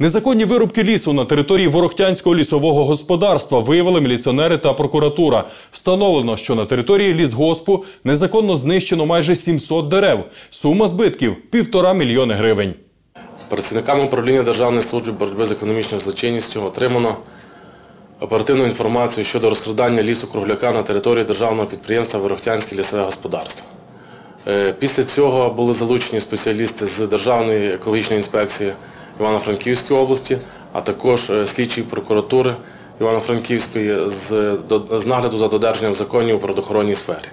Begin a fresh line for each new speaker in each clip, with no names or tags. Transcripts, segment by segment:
Незаконні вирубки лісу на території Ворохтянського лісового господарства виявили міліціонери та прокуратура. Встановлено, що на території лісгоспу незаконно знищено майже 700 дерев. Сума збитків півтора мільйони гривень.
Працівниками управління Державної служби боротьби з економічною злочинністю отримано оперативну інформацію щодо розкрадання лісу кругляка на території державного підприємства Ворохтянське лісове господарство. Е, Після цього були залучені спеціалісти з Державної екологічної інспекції Івано-Франківської області, а також е, слідчі прокуратури Івано-Франківської з, нагляду за додержанням законів у природоохоронній сфері.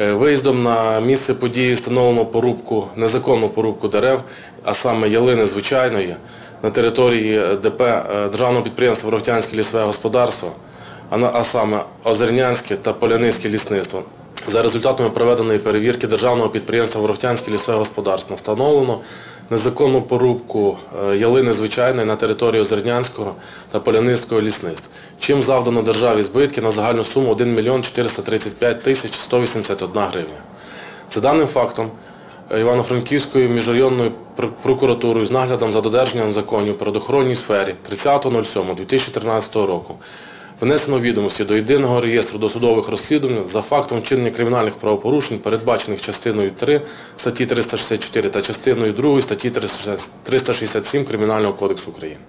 Е, Виїздом на місце події встановлено порубку, незаконну порубку дерев, а саме ялини звичайної, на території ДП е, Державного підприємства Ворохтянське лісове господарство, а саме Озернянське та Поляницьке лісництво. За результатами проведеної перевірки Державного підприємства Ворохтянське лісове господарство встановлено незаконну порубку е, ялини звичайної на території Озернянського та Поляницького лісництв, чим завдано державі збитки на загальну суму 1 мільйон 435 тисяч 181 гривня. За даним фактом, е, Івано-Франківською міжрайонною прокуратурою з наглядом за додержанням законів у природоохоронній сфері 30.07.2013 року внесено відомості до єдиного реєстру досудових розслідувань за фактом вчинення кримінальних правопорушень, передбачених частиною 3 статті 364 та частиною 2 статті 367 Кримінального кодексу України.